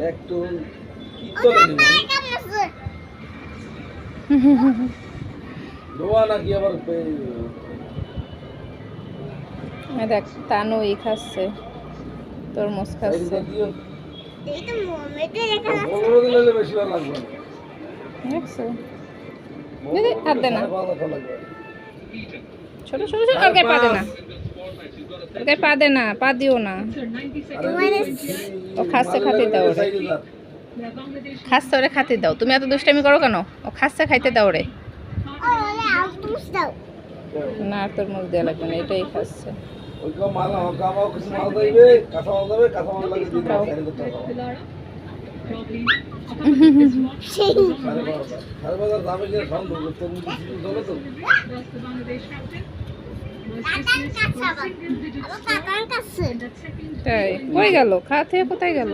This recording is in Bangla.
একটু দেখ তানু ই খাচ্ছে তরমুজ খাচ্ছে। দেখছ হাত দে না। ছোট ছোট ছোট ওর পা দে না গায়ে পা দে না পা দিও না ও খাচ্ছে খাতে দাও ওরে। সাইডে যা। ওরে খাতে দাও তুমি এত দুষ্টামি করো কেন ও খাচ্ছে খাইতে দাও রে ওরে না আর তোর মুখ দেওয়া লাগবে না এটাই খাচ্ছে। সেই তাই। কই গেল খাওয়া থেকে কোথায় গেল?